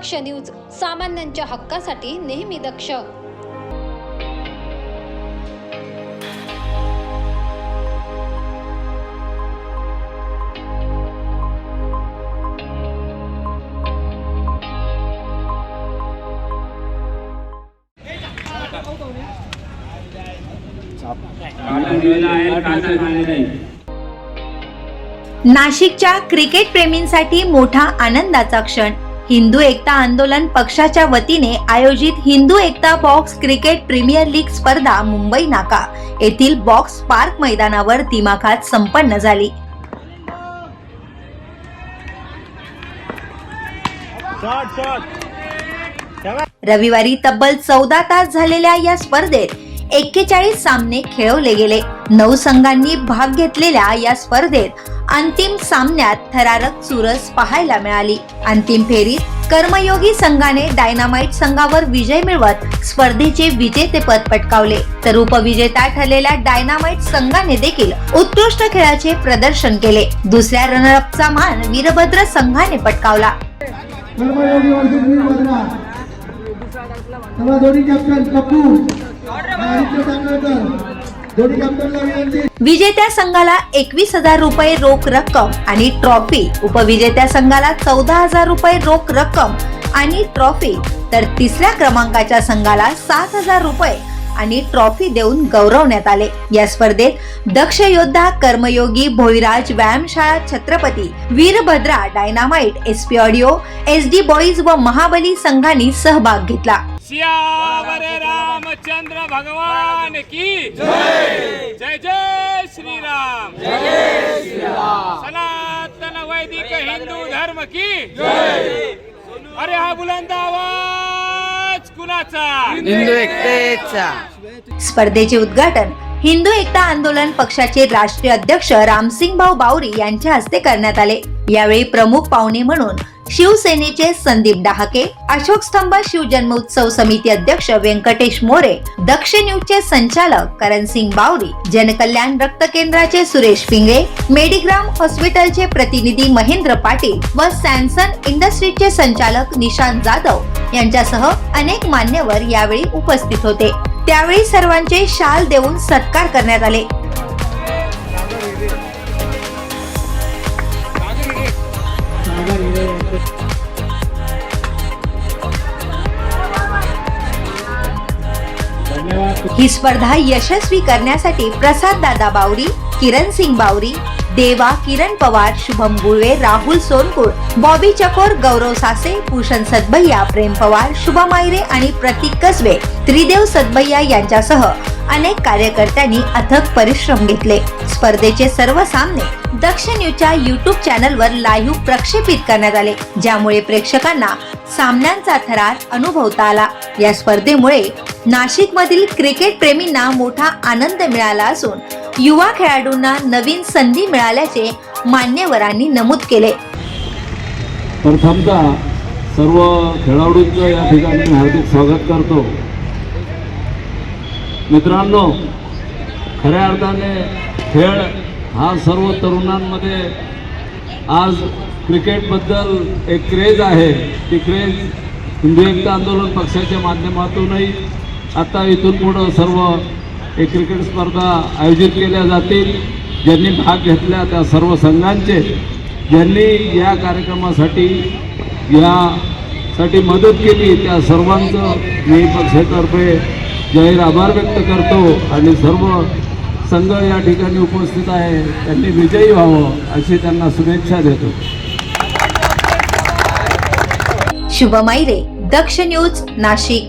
दक्ष news सामान्यांच्या हक्कासाठी नेहमी दक्ष. नाशिकच्या क्रिकेट प्रेमींसाठी मोठा आनंदाचा क्षण. हिंदू एकता आंदोलन पक्षाच्या वतीने आयोजित Hindu Ekta box cricket premier league स्पर्धा मुंबई नाका. येथील बॉक्स पार्क मैदानावर दिमाखात संपन्न झाली. रविवारी तब्बल चौदा तास झालेल्या या स्पर्धेत एक्केचाळीस सामने खेळवले गेले. नऊ संघांनी भाग घेतलेल्या या स्पर्धेत अंतिम सामन्यात थरारक चुरस पाहायला मिळाली. अंतिम फेरीत कर्मयोगी संघाने डायनामाइट संघावर विजय मिळवत स्पर्धेचे विजेतेपद पटकावले. तर उपविजेता ठरलेल्या डायनामाइट संघाने देखील उत्कृष्ट खेळाचे प्रदर्शन केले. दुसऱ्या रनरअपचा मान वीरभद्र संघाने पटकावला. कर्मयोगी विजेत्या संघाला एकवीस हजार रुपये रोख रक्कम आणि ट्रॉफी. उपविजेत्या संघाला चौदा हजार रुपये रोख रक्कम आणि ट्रॉफी. तर तिसऱ्या क्रमांकाच्या संघाला सात हजार रुपये आणि ट्रॉफी देऊन गौरवण्यात आले. या स्पर्धेत दक्ष योद्धा कर्मयोगी भोईराज व्यायामशाळा Chhatrapati Veerbhadra dynamite SP audio S D boys व महाबली संघांनी सहभाग घेतला. सियावर रामचंद्र भगवान की जय जय जय श्री राम सनातन वैदिक हिंदू धर्म की अरे हा बुलंद आवाज कुणाचा? हिंदू एकतेचा. स्पर्धेचे उद्घाटन हिंदू एकता आंदोलन पक्षाचे राष्ट्रीय अध्यक्ष रामसिंग भाऊ बावरी यांच्या हस्ते करण्यात आले. यावेळी प्रमुख पाहुणे म्हणून शिवसेनेचे संदीप डहाके अशोक स्तंभ शिवजन्मोत्सव समिती अध्यक्ष व्यंकटेश मोरे दक्ष न्यूजचे संचालक करणसिंग बावरी जनकल्याण रक्त केंद्राचे सुरेश पिंगळे मेडिग्राम हॉस्पिटलचे प्रतिनिधी महेंद्र पाटील व सॅमसन इंडस्ट्रीजचे संचालक निशांत जाधव यांच्यासह अनेक मान्यवर यावेळी उपस्थित होते. त्यावेळी सर्वांचे शाल देऊन सत्कार करण्यात आले. ही स्पर्धा यशस्वी करण्यासाठी प्रसाद दादा बावरी किरण सिंग बावरी देवा किरण पवार शुभम गुळवे राहुल सोनकुळ बॉबी चकोर गौरव सासे भूषण सदभैया प्रेम पवार शुभम आयरे आणि प्रतीक कसबे त्रिदेव सदभैया यांच्यासह अनेक कार्यकर्त्यांनी अथक परिश्रम घेतले. स्पर्धेचे सर्व सामने दक्षिण न्यूजच्या युट्यूब चॅनलवर लाईव्ह प्रक्षेपित करण्यात आले ज्यामुळे प्रेक्षकांना सामन्यांचा थरार अनुभवता आला. या स्पर्धेमुळे नाशिक मधील क्रिकेट प्रेमींना मोठा आनंद मिळाला असून युवा खेळाडूंना नवीन संधी मिळाल्याचे मान्यवरांनी नमूद केले. प्रथमतः सर्व खेळाडूंचं या ठिकाणी हार्दिक स्वागत करतो. मित्रांनो खऱ्या अर्थाने खेळ हा सर्व तरुणांमध्ये आज क्रिकेटबद्दल एक क्रेज आहे. ती क्रेज हिंदू एकता आंदोलन पक्षाच्या माध्यमातूनही आता इथून पुढं सर्व हे क्रिकेट स्पर्धा आयोजित केल्या जातील. ज्यांनी भाग घेतला त्या सर्व संघांचे. ज्यांनी या कार्यक्रमासाठी यासाठी मदत केली त्या सर्वांचं मी पक्षातर्फे जाहीर आभार व्यक्त करतो. आणि सर्व संघ या ठिकाणी उपस्थित आहे. त्यांनी विजयी व्हावं अशी त्यांना शुभेच्छा देतो. शुभम आयरे दक्ष न्यूज नाशिक.